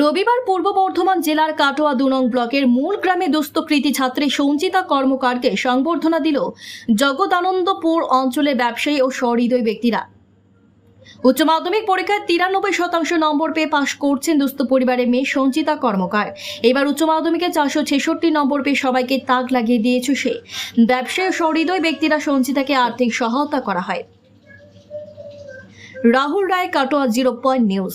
রবিবার পূর্ব বর্ধমান জেলার কাটোয়া দু নং ব্লকের মূল গ্রামে দুস্থকৃতি ছাত্রী সঞ্চিতা কর্মকারকে সংবর্ধনা দিল জগদানন্দপুর অঞ্চলে ব্যবসায়ী ও সহৃদয় ব্যক্তিরা। উচ্চ মাধ্যমিক পরীক্ষায় তিরানব্বই শতাংশ নম্বর পেয়ে পাশ করছেন দুস্থ পরিবারের মেয়ে সঞ্চিতা কর্মকার। এবার উচ্চ মাধ্যমিকে চারশো ছেষট্টি নম্বর পেয়ে সবাইকে তাক লাগিয়ে দিয়েছে সে। ব্যবসায়ী ও সহৃদয় ব্যক্তিরা সঞ্চিতাকে আর্থিক সহায়তা করা হয়। Rahul Roy, Katwa zero point news.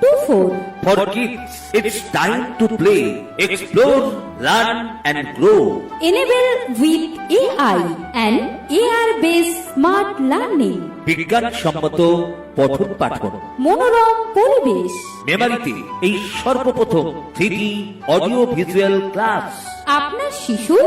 7908622624 For kids, it's time to play, explore, learn, and grow. enable with AI and AR based smart learning বিজ্ঞানসম্মত পঠন পাঠন মনোরম পরিবেশ মেমারিতে এই সর্বপ্রথম থ্রি অডিও ভিজুয়াল ক্লাস আপনার শিশুর